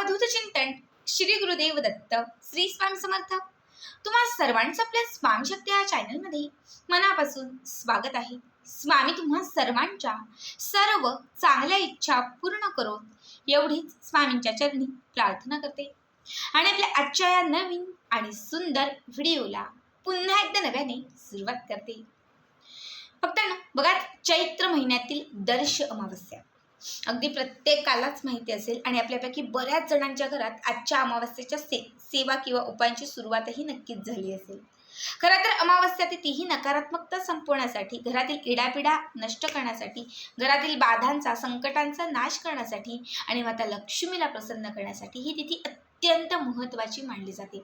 अवधूत चिंतन श्री गुरुदेव दत्त श्री स्वामी समर्थ. तुम्हा सर्वांचं आपल्या स्वामी शक्ती या चॅनलमध्ये मनापासून स्वागत आहे. स्वामी तुम्हा सर्वांच्या सर्व चांगल्या इच्छा पूर्ण करून एवढीच स्वामींच्या चरणी प्रार्थना करते. आणि आपल्या आजच्या या नवीन आणि सुंदर व्हिडिओला पुन्हा एकदा नव्याने सुरुवात करते. फक्त ना बघा चैत्र महिन्यातील दर्श अमावस्या. अगदी प्रत्येकालाच माहिती असेल आणि आपल्यापैकी बऱ्याच जणांच्या घरात आजच्या अमावस्येच्या से सेवा किंवा उपायांची सुरुवातही नक्कीच झाली असेल. खरं तर अमावस्या तिथी नकारात्मकता संपवण्यासाठी घरातील इडापिडा नष्ट करण्यासाठी घरातील बाधांचा संकटांचा नाश करण्यासाठी आणि माता लक्ष्मीला प्रसन्न करण्यासाठी ही तिथी अत्यंत महत्त्वाची मानली जाते.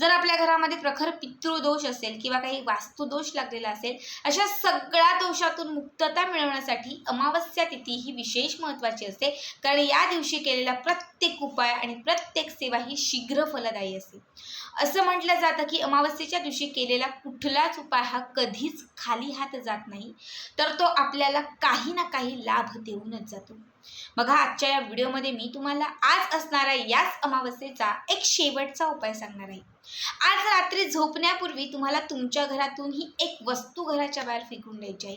जर आपल्या घरामध्ये प्रखर पितृदोष असेल किंवा काही वास्तुदोष लागलेला असेल अशा सगळ्या दोषातून मुक्तता मिळवण्यासाठी अमावस्या तिथी ही विशेष महत्त्वाची असते. कारण या दिवशी केलेला प्रत्येक उपाय आणि प्रत्येक सेवा ही शीघ्र फलदायी असते. असं म्हटलं जातं की अमावस्येच्या दिवशी केलेला कुठलाच उपाय हा कधीच खाली हात जात नाही तर तो आपल्याला काही ना काही लाभ देऊनच जातो. बघा आजच्या या व्हिडिओमध्ये मी तुम्हाला आज असणाऱ्या याच अमावस्येचा एक शेवटचा उपाय सांगणार आहे. आज रात्री झोपण्यापूर्वी तुम्हाला तुमच्या घरातून ही एक वस्तू घराच्या बाहेर फेकून द्यायची आहे.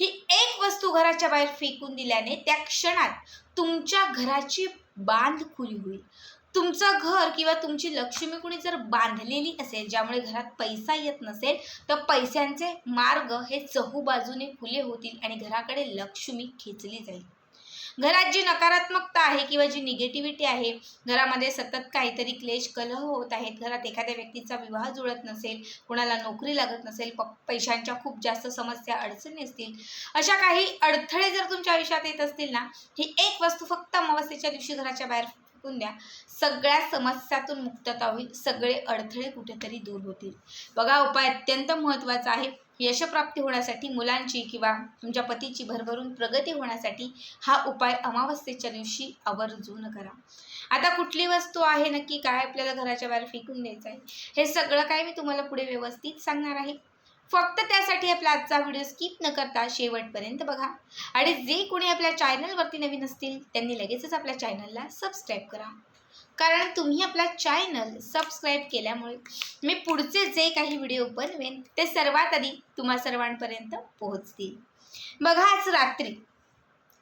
ही एक वस्तू घराच्या बाहेर फेकून दिल्याने त्या क्षणात तुमच्या घराची बांध खुली होईल. तुमचं घर किंवा तुमची लक्ष्मी कुणी जर बांधलेली असेल ज्यामुळे घरात पैसा येत नसेल तर पैशांचे मार्ग हे चहूबाजूने खुले होतील आणि घराकडे लक्ष्मी खेचली जाईल. घरात जी नकारात्मकता आहे किंवा जी निगेटिव्हिटी आहे घरामध्ये सतत काहीतरी क्लेश कलह होत आहेत. घरात एखाद्या व्यक्तीचा विवाह जुळत नसेल कुणाला नोकरी लागत नसेल प पैशांच्या खूप जास्त समस्या अडचणी असतील. अशा काही अडथळे जर तुमच्या आयुष्यात येत असतील ना ही एक वस्तू फक्त अमावस्येच्या दिवशी घराच्या बाहेर फेकून द्या. सगळ्या समस्यातून मुक्तता होईल. सगळे अडथळे कुठेतरी दूर होतील. बघा उपाय अत्यंत महत्त्वाचा आहे. यशप्राप्ती होण्यासाठी मुलांची किंवा तुमच्या पतीची भरभरून प्रगती होण्यासाठी हा उपाय अमावस्येच्या दिवशी आवर्जून करा. आता कुठली वस्तू आहे नक्की? काय आपल्याला घराच्या बाहेर फेकून द्यायचं आहे? हे सगळं काय मी तुम्हाला पुढे व्यवस्थित सांगणार आहे? फक्त त्यासाठी आपला आजचा व्हिडिओ स्किप न करता शेवटपर्यंत बघा. आणि जे कोणी आपल्या चॅनलवरती नवीन असतील त्यांनी लगेचच आपल्या चॅनलला सबस्क्राईब करा. कारण तुम्ही आपला चॅनल सबस्क्राईब केल्यामुळे मी पुढचे जे काही व्हिडिओ बनवेन ते सर्वात आधी तुम्हा सर्वांपर्यंत पोहोचतील. बघा आज रात्री.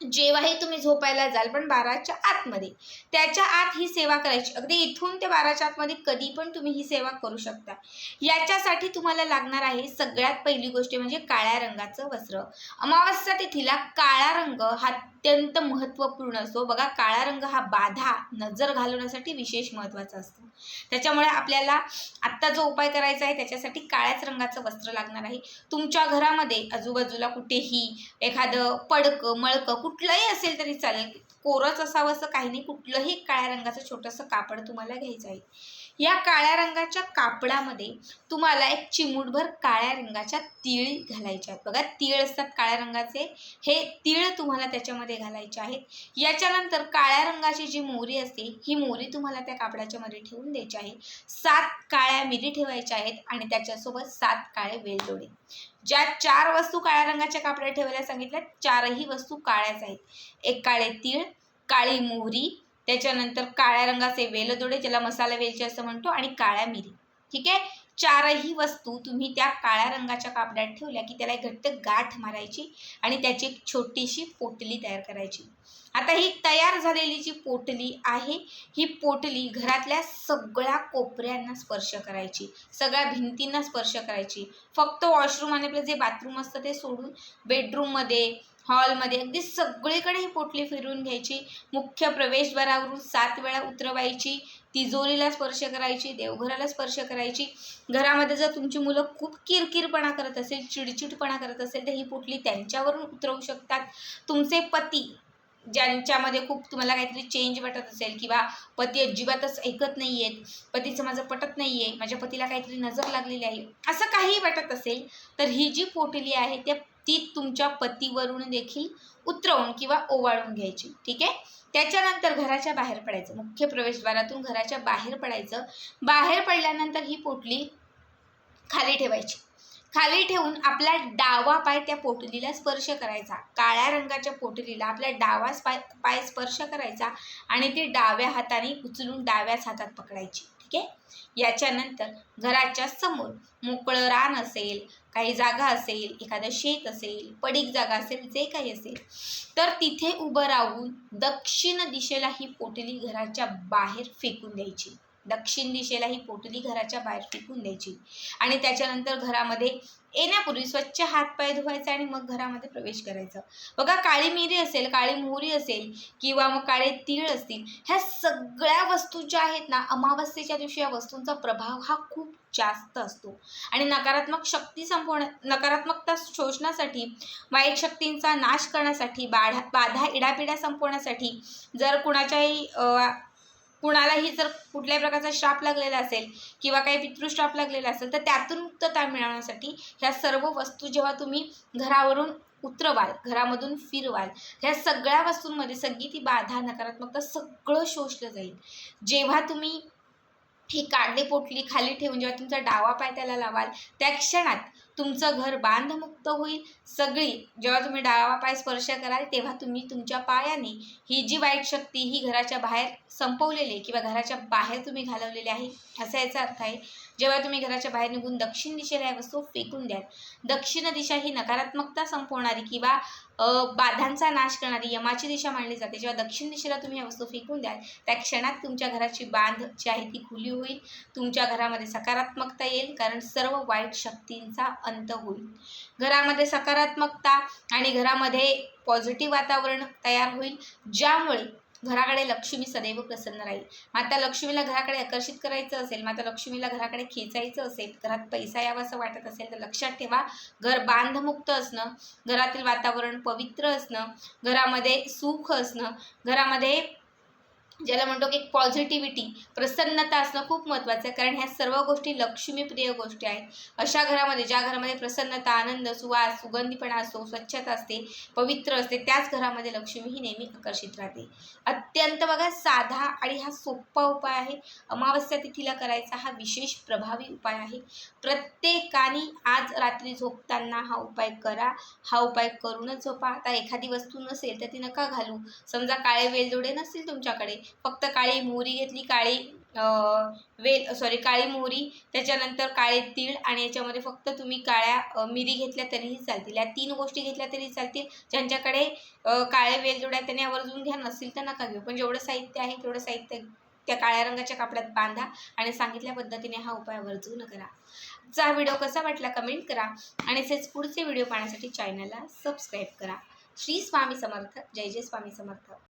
जेव्हाही तुम्ही झोपायला जाल पण बाराच्या आतमध्ये. त्याच्या आत ही सेवा करायची. अगदी इथून ते बाराच्या आतमध्ये कधी पण तुम्ही ही सेवा करू शकता. याच्यासाठी तुम्हाला लागणार आहे सगळ्यात पहिली गोष्ट म्हणजे काळ्या रंगाचं वस्त्र. अमावस्या तिथीला काळा रंग हा अत्यंत महत्त्वपूर्ण असतो. बघा काळा रंग हा बाधा नजर घालवण्यासाठी विशेष महत्त्वाचा असतो. त्याच्यामुळे आपल्याला आत्ता जो उपाय करायचा आहे त्याच्यासाठी काळ्याच रंगाचं वस्त्र लागणार आहे. तुमच्या घरामध्ये आजूबाजूला कुठेही एखादं पडकं मळकं कुठलंही असेल तरी चालेल. कोरच असावं असं काही नाही. कुठलंही काळ्या रंगाचं छोटंसं कापड तुम्हाला घ्यायचं आहे. या काळ्या रंगाच्या कापडामध्ये तुम्हाला एक चिमूटभर काळ्या रंगाच्या तीळ घालायच्या आहेत. बघा तीळ असतात काळ्या रंगाचे. हे तीळ तुम्हाला त्याच्यामध्ये घालायचे आहेत. याच्यानंतर काळ्या रंगाची जी मोरी असते ही मोरी तुम्हाला त्या कापडाच्या मध्ये ठेवून द्यायची आहे. सात काळ्या मिरी ठेवायच्या आहेत आणि त्याच्यासोबत सात काळे वेलदोडे. ज्या चार वस्तू काळ्या रंगाच्या कापड्यात ठेवायला सांगितल्या चारही वस्तू काळ्याच आहेत. एक काळे तीळ काळी मोहरी त्याच्यानंतर काळ्या रंगाचे वेलदोडे ज्याला मसाला वेलचे असं म्हणतो आणि काळ्या मिरी. ठीक आहे? चारही वस्तू तुम्ही त्या काळ्या रंगाच्या कापड्यात ठेवल्या की त्याला एक घट्ट गाठ मारायची आणि त्याची एक छोटीशी पोटली तयार करायची. आता ही तयार झालेली जी पोटली आहे ही पोटली घरातल्या सगळ्या कोपऱ्यांना स्पर्श करायची सगळ्या भिंतींना स्पर्श करायची. फक्त वॉशरूम आणि आपलं जे बाथरूम असतं ते सोडून बेडरूममध्ये हॉलमध्ये अगदी सगळीकडे ही पोटली फिरून घ्यायची. मुख्य प्रवेशद्वारावरून सात वेळा उतरवायची. तिजोरीला स्पर्श करायची देवघराला स्पर्श करायची. घरामध्ये जर तुमची मुलं खूप किरकिरपणा करत असेल चिडचिडपणा करत असेल तर ही पोटली त्यांच्यावरून उतरवू शकतात. तुमचे पती ज्यांच्यामध्ये खूप तुम्हाला काहीतरी चेंज वाटत असेल किंवा पती अजिबातच ऐकत नाही आहेत पतीचं माझं पटत नाही आहे माझ्या पतीला काहीतरी नजर लागलेली आहे असं काही वाटत असेल तर ही जी पोटली आहे त्या ती तुमच्या पतीवरून देखील उतरवून किंवा ओवाळून घ्यायची ठीक आहे? त्याच्यानंतर घराच्या बाहेर पडायचं. मुख्य प्रवेशद्वारातून घराच्या बाहेर पडायचं. बाहेर पडल्यानंतर ही पोटली खाली ठेवायची. खाली ठेवून आपला डावा पाय त्या पोटलीला स्पर्श करायचा. काळ्या रंगाच्या पोटलीला आपल्या डावा पाय पाय स्पर्श करायचा आणि ती डाव्या हाताने उचलून डाव्याच हातात पकडायची. ठीक आहे याच्यानंतर घराच्या समोर मोकळं रान असेल काही जागा असेल एखादं शेत असेल पडीक जागा असेल जे काही असेल तर तिथे उभं राहून दक्षिण दिशेला ही पोटली घराच्या बाहेर फेकून द्यायची. दक्षिण दिशेला ही पोटली घराच्या बाहेर फेकून द्यायची. आणि त्याच्यानंतर घरामध्ये येण्यापूर्वी स्वच्छ हातपाय धुवायचे आणि मग घरामध्ये प्रवेश करायचा. बघा काळी मिरी असेल काळी मोहरी असेल किंवा मग काळे तीळ असतील ह्या सगळ्या वस्तू ज्या आहेत ना अमावस्येच्या दिवशी या वस्तूंचा प्रभाव हा खूप जास्त असतो. आणि नकारात्मक शक्ती संपवण्या नकारात्मकता शोषण्यासाठी वाईट शक्तींचा नाश करण्यासाठी बाधा बाधा इडापिडा संपवण्यासाठी जर कुणाच्याही कुणालाही जर कुठल्याही प्रकारचा श्राप लागलेला असेल किंवा काही पितृश्राप लागलेला असेल तर त्यातून मुक्तता मिळवण्यासाठी ह्या सर्व वस्तू जेव्हा तुम्ही घरावरून उतरवाल घरामधून फिरवाल ह्या सगळ्या वस्तूंमध्ये सगळी ती बाधा नकारात्मकता सगळं शोषलं जाईल. जेव्हा तुम्ही ही काढली पोटली खाली ठेवून जेव्हा तुमचा डावा पाय त्याला लावाल त्या क्षणात तुमचं घर बांधमुक्त होईल. सगळी जेव्हा तुम्ही डावा पाय स्पर्श कराल तेव्हा तुम्ही तुमच्या पायाने ही जी वाईट शक्ती ही घराच्या बाहेर संपवलेली आहे किंवा घराच्या बाहेर तुम्ही घालवलेली आहे असा याचा अर्थ आहे जेव्हा तुम्ही घराच्या बाहेर निघून दक्षिण दिशेला या वस्तू फेकून द्याल. दक्षिण दिशा ही नकारात्मकता संपवणारी किंवा बाधांचा नाश करणारी यमाची दिशा मानली जाते. जेव्हा दक्षिण दिशेला तुम्ही या वस्तू फेकून द्याल. त्या क्षणात तुमच्या घराची बांध जी आहे ती खुली होईल. तुमच्या घरामध्ये सकारात्मकता येईल कारण सर्व वाईट शक्तींचा अंत होईल. घरामध्ये सकारात्मकता आणि घरामध्ये पॉझिटिव्ह वातावरण तयार होईल ज्यामुळे घराकडे लक्ष्मी सदैव प्रसन्न राहील. माता लक्ष्मीला घराकडे आकर्षित करायचं असेल माता लक्ष्मीला घराकडे खेचायचं असेल घरात पैसा यावा असं वाटत असेल तर लक्षात ठेवा घर बांधमुक्त असणं घरातील वातावरण पवित्र असणं घरामध्ये सुख असणं घरामध्ये ज्याला म्हणतो की पॉझिटिव्हिटी प्रसन्नता असणं खूप महत्त्वाचं आहे. कारण ह्या सर्व गोष्टी लक्ष्मीप्रिय गोष्टी आहेत. अशा घरामध्ये ज्या घरामध्ये प्रसन्नता आनंद सुवास सुगंधीपणा असतो स्वच्छता असते पवित्र असते त्याच घरामध्ये लक्ष्मी ही नेहमी आकर्षित राहते. अत्यंत बघा साधा आणि हा सोपा उपाय आहे. अमावस्या तिथीला करायचा हा विशेष प्रभावी उपाय आहे. प्रत्येकाने आज रात्री झोपताना हा उपाय करा. हा उपाय करूनच झोपा. आता एखादी वस्तू नसेल तर ती नका घालू. समजा काळे वेलदोडे नसतील तुमच्याकडे फक्त काळी मोहरी घेतली काळी वेल सॉरी काळी मोहरी त्याच्यानंतर काळे तीळ आणि याच्यामध्ये फक्त तुम्ही काळ्या मिरी घेतल्या तरीही चालतील. या तीन गोष्टी घेतल्या तरी चालतील. ज्यांच्याकडे काळे वेलदोड्या त्यांनी आवर्जून घ्या नसतील तर नका घेऊ. पण जेवढं साहित्य आहे तेवढं साहित्य त्या काळ्या रंगाच्या कापड्यात बांधा आणि सांगितल्या पद्धतीने हा उपाय आवर्जून करा. चा व्हिडिओ कसा वाटला कमेंट करा आणि तसेच पुढचे व्हिडिओ पाहण्यासाठी चॅनलला सबस्क्राईब करा. श्री स्वामी समर्थ. जय जय स्वामी समर्थ.